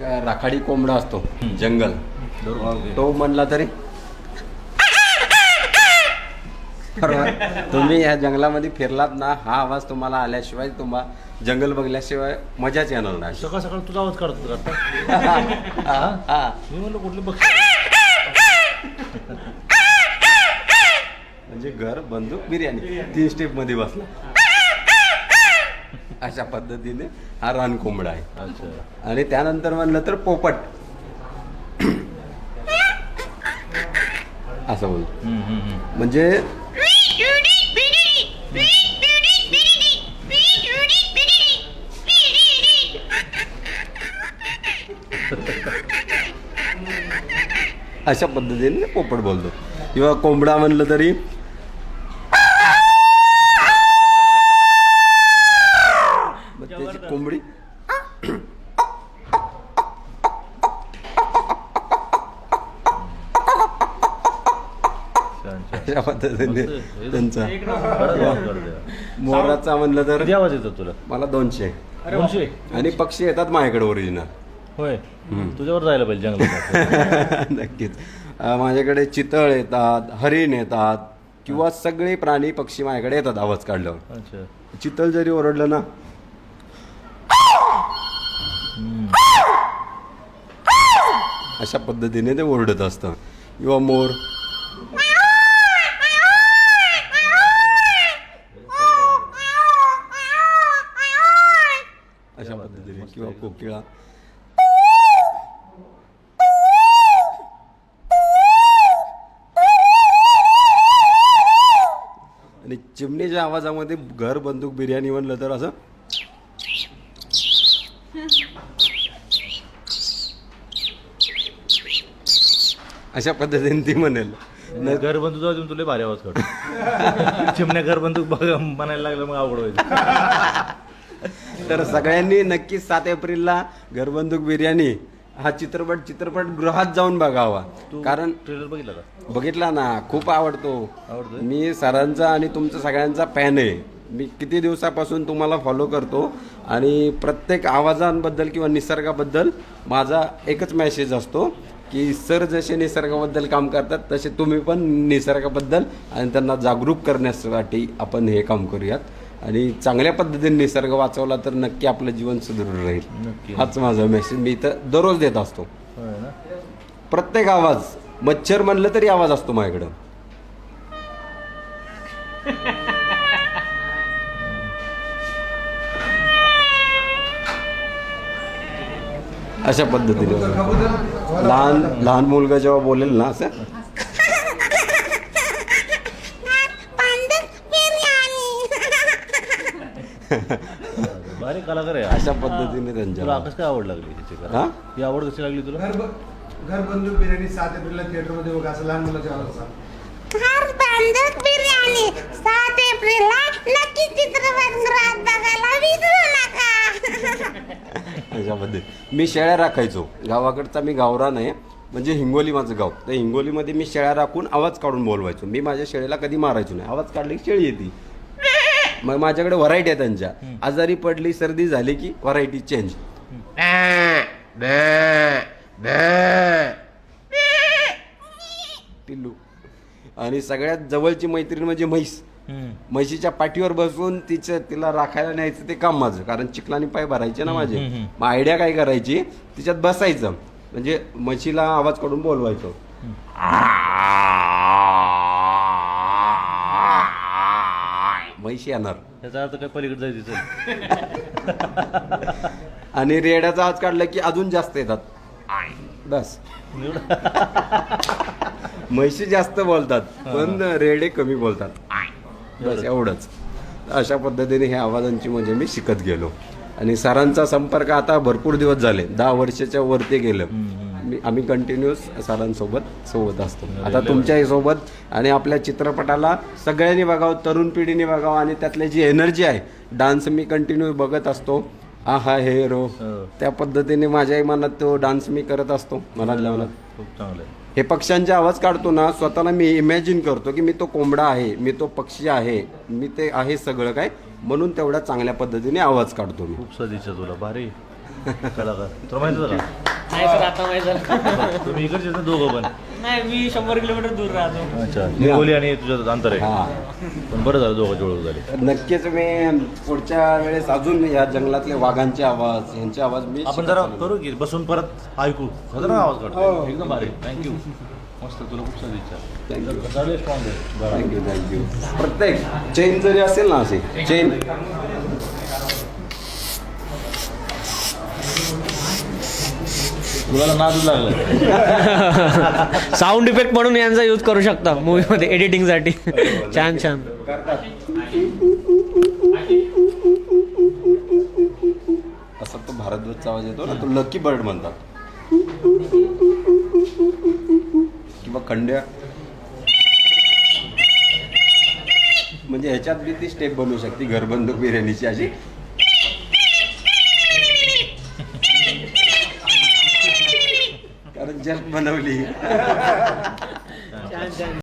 राखाडी कोंबडा असतो जंगल. तो म्हणला तरी. तुम्ही या जंगलामध्ये फिरलात ना हा आवाज तुम्हाला आल्याशिवाय तुम्हाला जंगल बघल्याशिवाय मजाच येणार नाही. सकाळ सकाळ तुझा आवाज काढतो का आता. हा, हा. मी म्हणलं कुठले बघ. म्हणजे घर बंदूक बिर्याणी. तीन स्टेपमध्ये बसला. अशा पद्धतीने हा रान कोंबडा आहे. अच्छा. आणि त्यानंतर म्हणलं तर पोपट. असं बोलतो. हम्म, हम्म, हम्म. म्हणजे अशा पद्धतीने पोपट बोलतो. किंवा कोंबडा म्हणलं तरी कोंबडी. अशा पद्धतीने. त्यांचा. मोराचा म्हणलं तर किती आवाज येतो तुला. मला दोनशे. दोनशे? आणि पक्षी येतात माझ्याकडे ओरिजिनल होय. तुझ्यावर जायला पाहिजे जंगलात. नक्कीच. माझ्याकडे चितळ येतात हरिण येतात किंवा सगळे प्राणी पक्षी माझ्याकडे येतात आवाज काढल्यावर. अच्छा. चितळ जरी ओरडलं ना अशा पद्धतीने ते ओरडत असतं. किंवा मोर. अशा पद्धतीने किंवा कोकिळा. आणि चिमणीच्या आवाजामध्ये घर बंदूक बिर्याणी म्हणलं तर असं. अशा पद्धतीने ती म्हणेल. घर बंदूक जाऊ तुला भारी आवाज काढतो. चिमण्या घर बंदूक म्हणायला लागलं मग अवघड व्हायचं तर सगळ्यांनी नक्कीच सात एप्रिलला घरबंदूक बिर्याणी हा चित्रपट चित्रपट गृहात जाऊन बघावा. कारण ट्रेलर बघितला का? बघितला ना खूप आवडतो. आवडतोय? मी सरांचा आणि तुमचा सगळ्यांचा फॅन आहे. मी किती दिवसापासून तुम्हाला फॉलो करतो आणि प्रत्येक आवाजांबद्दल किंवा निसर्गाबद्दल माझा एकच मेसेज असतो. की सर जसे निसर्गाबद्दल काम करतात तसे तुम्ही पण निसर्गाबद्दल आणि त्यांना जागरूक करण्यासाठी आपण हे काम करूयात. आणि चांगल्या पद्धतीने निसर्ग वाचवला तर नक्की आपलं जीवन सुदृढ राहील. नक्की. हाच माझा मेसेज मी इथं दररोज देत असतो. प्रत्येक आवाज मच्छर म्हणलं तरी आवाज असतो माझ्याकडं. अशा पद्धतीने. लहान लहान मुलगा जेव्हा बोलेल ना असं? भारी कलाकार आहे. अशा पद्धतीने तुला त्यांच्या आकाश काय आवड लागली कला? हा? ही आवड कशी लागली तुला? घर घर बंदूक बिर्याणी सात एप्रिलला थिएटरमध्ये बघा असं लहान मुलाच्या आवाज घर बंदूक बिर्याणी सात एप्रिलला नक्की चित्रपटगृहात पद्धती मी शेळ्या राखायचो. गावाकडचा मी गावरान आहे म्हणजे हिंगोली माझं गाव. तर हिंगोलीमध्ये मी शेळ्या राखून आवाज काढून बोलवायचो. मी माझ्या शेळीला कधी मारायचो नाही. आवाज काढले की शेळी येते. मग माझ्याकडे व्हरायटी आहे त्यांच्या. आजारी पडली सर्दी झाली की व्हरायटी चेंज. पिल्लू. आणि सगळ्यात जवळची मैत्रीण म्हणजे म्हैस. म्हशीच्या पाठीवर बसून तिचं तिला राखायला न्यायचं ते काम माझं. कारण चिखलानी पाय भरायचे ना माझे. मग आयडिया काय करायची? तिच्यात बसायचं. म्हणजे म्हशीला आवाज काढून बोलवायचो म्हैशी येणार. त्याचा अर्थ काय? पलीकडे जायचं. आणि रेड्याचा आवाज काढला की अजून जास्त येतात. बस. म्हैशी जास्त बोलतात पण रेडे कमी बोलतात. बस एवढंच. अशा पद्धतीने ह्या आवाजांची म्हणजे मी शिकत गेलो. आणि सरांचा संपर्क आता भरपूर दिवस झाले. दहा वर्षाच्या वरती गेलं. मी आम्ही कंटिन्युअस सरांसोबत सोबत असतो. आता तुमच्याही सोबत आणि आपल्या चित्रपटाला सगळ्यांनी बघावं तरुण पिढीने बघावं आणि त्यातली जी एनर्जी आहे डान्स मी कंटिन्यू बघत असतो. आहा हे रो. हो. त्या पद्धतीने माझ्याही मनात तो डान्स मी करत असतो. मनातल्या मनात खूप चांगलं आहे. हे पक्ष्यांचे आवाज काढतो ना स्वतःला मी इमॅजिन करतो की मी तो कोंबडा आहे मी तो पक्षी आहे मी ते आहे सगळं काय म्हणून तेवढ्या चांगल्या पद्धतीने आवाज काढतो मी. खूप सदिच्छा तुला भारी. कलाकार. तुला माहिती का? नाही सर आता माहीत झालं तुम्ही इकडचे ना दोघं पण. नाही मी शंभर किलोमीटर दूर राहतो. अच्छा निगोली आणि तुझं अंतर आहे. हा. पण बरं झालं दोघं झाले. नक्कीच मी पुढच्या वेळेस अजून या जंगलातले वाघांचे आवाज यांचे आवाज मी आपण जरा. करू की बसून परत ऐकू. खतरनाक आवाज काढतो. एकदम भारी. थँक्यू मस्त तुला खूप सारी इच्छा. स्ट्रॉंग आहे. बरं. थँक्यू थँक्यू प्रत्येक चेन जरी असेल ना असे चेन नादच लागलं. साऊंड इफेक्ट म्हणून यांचा यूज करू शकता मूवीमध्ये एडिटिंगसाठी छान छान. असा तो भारद्वाजचा आवाज येतो ना तो लकी बर्ड म्हणतात. किंवा खंड्या. म्हणजे ह्याच्यात बी ती स्टेप बनवू शकते घरबंदूक बिर्याणीची अशी. कारण जस्ट बनवली